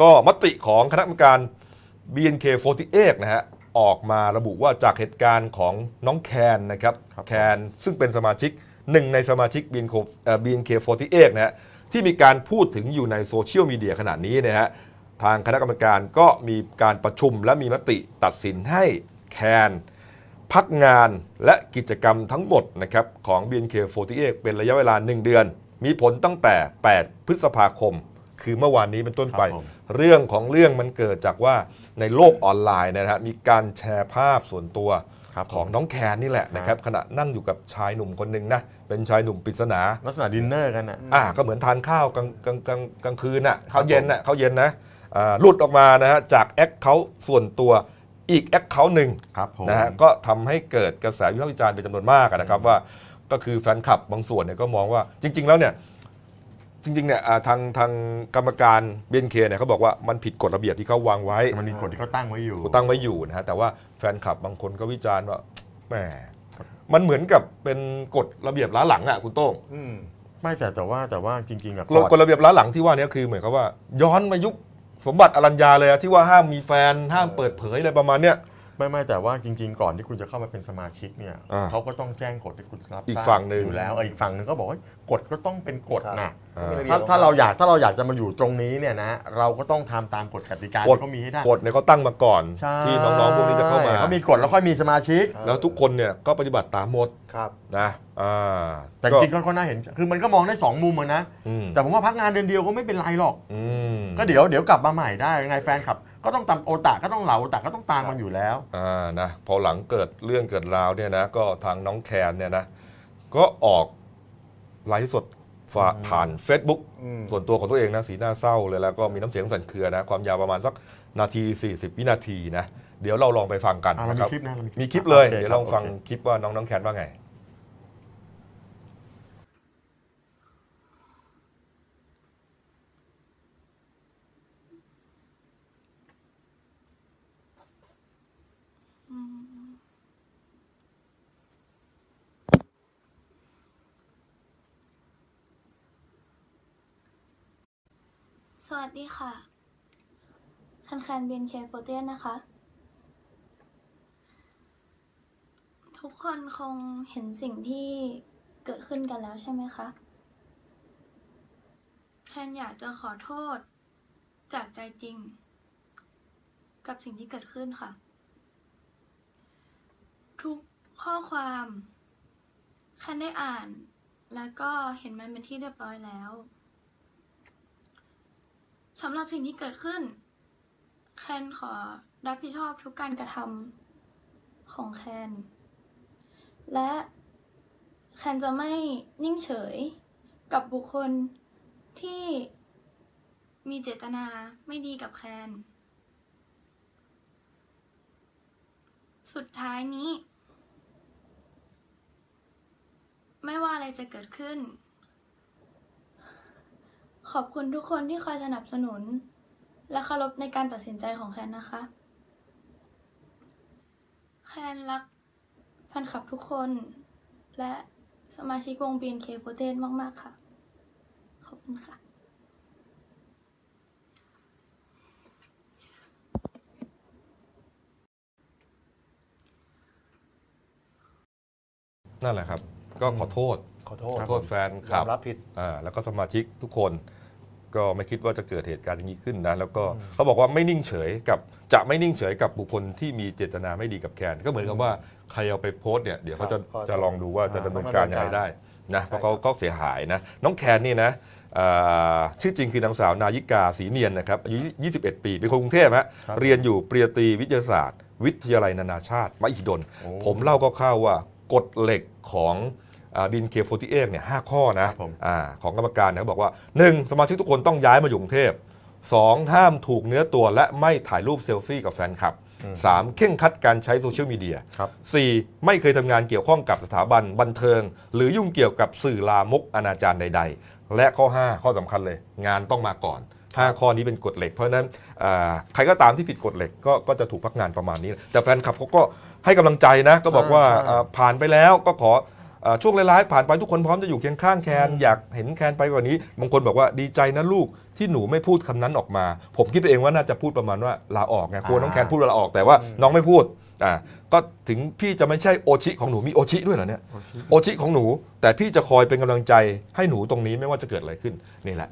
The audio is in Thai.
ก็มติของคณะกรรมการ BNK48 นะฮะออกมาระบุว่าจากเหตุการณ์ของน้องแคนนะครับครับแคนซึ่งเป็นสมาชิกหนึ่งในสมาชิก BNK เอ่อ BNK48 นะฮะที่มีการพูดถึงอยู่ในโซเชียลมีเดียขณะนี้นะฮะทางคณะกรรมการก็มีการประชุมและมีมติตัดสินให้แคนพักงานและกิจกรรมทั้งหมดนะครับของ BNK48 เป็นระยะเวลา 1 เดือน มีผลตั้งแต่ 8 พฤษภาคม คือเมื่อวานนี้เป็นต้นไป ครับผม เรื่องของเรื่องมันเกิดจากว่าในโลกออนไลน์นะฮะมีการแชร์ภาพส่วนตัว ครับ ของน้องแคนนี่แหละนะครับขณะนั่งอยู่กับชายหนุ่มคนหนึ่งนะเป็นชายหนุ่มปริศนา ลักษณะดินเนอร์กันอะ อ่าก็เหมือนทานข้าวกลางกลางกลางกลางคืนน่ะข้าวเย็นน่ะข้าวเย็นนะอ่าหลุดออกมานะฮะจากแอคเคาท์ส่วนตัวอีกแอคเคาท์หนึ่งครับผม นะฮะก็ทำให้เกิดกระแสวิพากษ์วิจารณ์เป็นจำนวนมากอะนะครับว่าก็คือแฟนคลับบางส่วนเนี่ยก็มองว่าจริง ๆ แล้วเนี่ย จริงๆเนี่ยอ่าทางทางกรรมการเบนเคเนี่ยเขาบอกว่ามันผิดกฎระเบียบที่เขาวางไว้มันมีกฎที่เขาตั้งไว้อยู่เขาตั้งไว้อยู่นะฮะแต่ว่าแฟนคลับบางคนก็วิจารณ์ว่าแหมมันเหมือนกับเป็นกฎระเบียบล้าหลังอะคุณโต้งอืมไม่แต่แต่ว่าแต่ว่าจริงๆอะกฎระเบียบล้าหลังที่ว่านี้คือเหมือนกับว่า ย้อนมายุคสมบัติอรัญญาเลยอะที่ว่าห้ามมีแฟนห้ามเปิดเผยอะไรประมาณเนี้ยไม่ไม่แต่ว่าจริง ๆ ก่อนที่คุณจะเข้ามาเป็นสมาชิกเนี่ยอ่าเขาก็ต้องแจ้งกฎให้คุณรับอีกทราบฝั่งหนึ่ง อยู่แล้วเอออีกฝั่งหนึ่งก็บอกว่ากฎก็ต้องเป็นกฎนะอ่ามีระบียบ ถ้าของถ้าเราอยากถ้าเราอยากจะมาอยู่ตรงนี้เนี่ยนะเราก็ต้องทำตามกฎกติกากฎที่เขามีให้ได้กฎเนี่ยเขาตั้งมาก่อนใช่ที่น้องๆพวกนี้จะเข้ามาเขามีกฎแล้วค่อยมีสมาชิก แล้วทุกคนเนี่ยก็ปฏิบัติตามหมดครับนะอ่าแต่ก็จริงๆก็ก็น่าเห็นคือมันก็มองได้สองมุมอะนะอืมแต่ผมว่าพักงานเดือนเดียวก็ไม่เป็นไรหรอกอืมก็เดี๋ยวเดี๋ยวกลับมาใหม่ได้ยังไงแฟนคลับ ก็ต้องตามโอตะก็ต้องเหลาโอตะก็ต้องตามมันอยู่แล้วอ่านะพอหลังเกิดเรื่องเกิดราวเนี่ยนะก็ทางน้องแคนเนี่ยนะก็ออกไลฟ์สด ฝาผ่าน Facebook อืมส่วนตัวของตัวเองนะสีหน้าเศร้าเลยแล้วก็มีน้ำเสียงสั่นเครือนะ ความยาวประมาณสักนาที 40 วินาทีนะ เดี๋ยวเราลองไปฟังกันอ่าเรานะมีครับคลิปนะเรามีมีคลิปเลยโอคเดี๋ยวครับลองฟังโอเคคลิปว่าน้องน้องแคนว่าไง สวัสดีค่ะ คันคันเบนเคโฟเตนนะคะ ทุกคนคงเห็นสิ่งที่เกิดขึ้นกันแล้วใช่ไหมคะแคนอยากจะขอโทษจากใจจริง กับสิ่งที่เกิดขึ้นค่ะ ทุกข้อความแคนได้อ่าน แล้วก็เห็นมันเป็นที่เรียบร้อยแล้วำหรับสิ่งที่เกิดขึ้น แคนขอรับผิดชอบทุกการกระทำของแคน และแคนจะไม่นิ่งเฉยกับบุคคลที่มีเจตนาไม่ดีกับแคน สุดท้ายนี้ ไม่ว่าอะไรจะเกิดขึ้น ขอบคุณทุกคนที่คอยสนับสนุน และเคารพในการตัดสินใจของแคนนะคะ แคนรักแฟนคลับทุกคน และสมาชิกวง BNK โปรเทนมาก ๆ ค่ะ ขอบคุณค่ะนั่นแหละครับ ก็ขอโทษ ขอโทขษอโทษแฟนคยลัอบมรับผิดอ่าแล้วก็สมาชิกทุกคน ก็ไม่คิดว่าจะเกิดเหตุการณ์อย่างนี้ขึ้นนะ แล้วก็เขาบอกว่าไม่นิ่งเฉยกับจะไม่นิ่งเฉยกับบุคคลที่มีเจตนาไม่ดีกับแคนก็เหมือนกับว่าใครเอาไปโพสต์เนี่ยเดี๋ยวเขาจะครับจะลองดูว่าจะอ่าดำเนินการยังไงได้นะเพราะเขาก็เสียหายนะ น้องแคนนี่นะอ่าชื่อจริงคือนางสาวนายิกาศรีเนียนนะครับอายุ 21 ปี เป็นคนกรุงเทพฮะครับเรียนอยู่ปริญญาตรีวิทยาศาสตร์ วิทยาลัยนานาชาติ มหิดลโอ้ผมเล่าก็เข้าวๆว่ากฎเหล็กของ บินเคโฟติเอกเนี่ยห้าข้อนะครับผมอาของกรรมการเนี่ยเขาบอกว่า 1. สมาชิกทุกคนต้องย้ายมาอยู่กรุงเทพ 2. ห้ามถูกเนื้อตัวและไม่ถ่ายรูปเซลฟี่กับแฟนคลับ 3. เข่งครัดการใช้โซเชียลมีเดียครับ 4. ไม่เคยทำงานเกี่ยวข้องกับสถาบันบันเทิง หรือยุ่งเกี่ยวกับสื่อลามกอนาจารใด ๆ และข้อ 5 ข้อสำคัญเลย งานต้องมาก่อน5ข้อนี้เป็นกฎเหล็ก เพราะฉะนั้นอ่าใครก็ตามที่ผิดกฎเหล็กก็ก็จะถูกพักงานประมาณนี้ แต่แฟนคลับเขาก็ให้กำลังใจนะ ก็บอกว่าใช่อ่าผ่านไปแล้วก็ขอเอ่อ ช่วงร้ายๆผ่านไปทุกคนพร้อมจะอยู่เคียงข้างแคนอยากเห็นแคนไปกว่านี้บางคนบอกว่าดีใจนะลูกที่หนูไม่พูดคำนั้นออกมา ผมคิดไปเองว่าน่าจะพูดประมาณว่าลาออกไงกลัวน้องแคนพูดว่าลาออกแต่ว่าน้องไม่พูดอ่าก็ถึงพี่จะไม่ใช่โอชิของหนูมีโอชิด้วยเหรอเนี่ยโอชิของหนู แต่พี่จะคอยเป็นกำลังใจให้หนูตรงนี้ไม่ว่าจะเกิดอะไรขึ้นนี่แหละ